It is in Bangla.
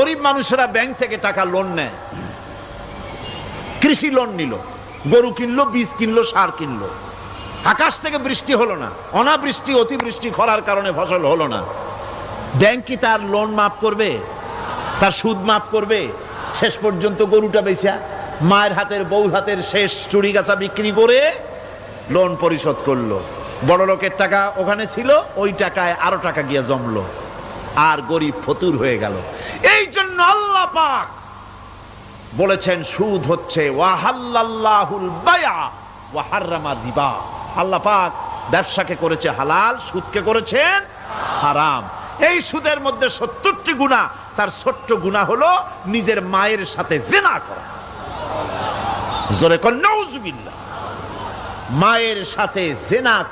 গরিব মানুষেরা ব্যাংক থেকে টাকা লোন নেয়। কৃষি লোন নিল। গরু কিনলো, বীজ কিনলো, সার কিনলো। আকাশ থেকে বৃষ্টি হলো না। অনাবৃষ্টি, অতিবৃষ্টি খরার কারণে ফসল হলো না। ব্যাংক কি তার লোন মাফ করবে? তার সুদ মাফ করবে? শেষ পর্যন্ত গরুটা বেচা, মায়ের হাতের বউ হাতের শেষ চুরি গাছা বিক্রি করে লোন পরিশোধ করল। বড় লোকের টাকা ওখানে ছিল, ওই টাকায় আরও টাকা গিয়ে জমলো। আর গরিব ফতুর হয়ে গেল। এই জন্য আল্লাহ পাক বলেছেন, সুদ হচ্ছে ওয়াহাল্লাহুল বায়া, ওয়াহাররামা রিবা। আল্লাহ পাক ব্যবসাকে করেছে হালাল, সুদকে করেছেন হারাম। এই সুদের মধ্যে সত্তরটি গুণা, তার ছোট্ট গুণা হলো নিজের মায়ের সাথে জেনা করা। জোরে নউজুবিল্লাহ। মায়ের সাথে জেনা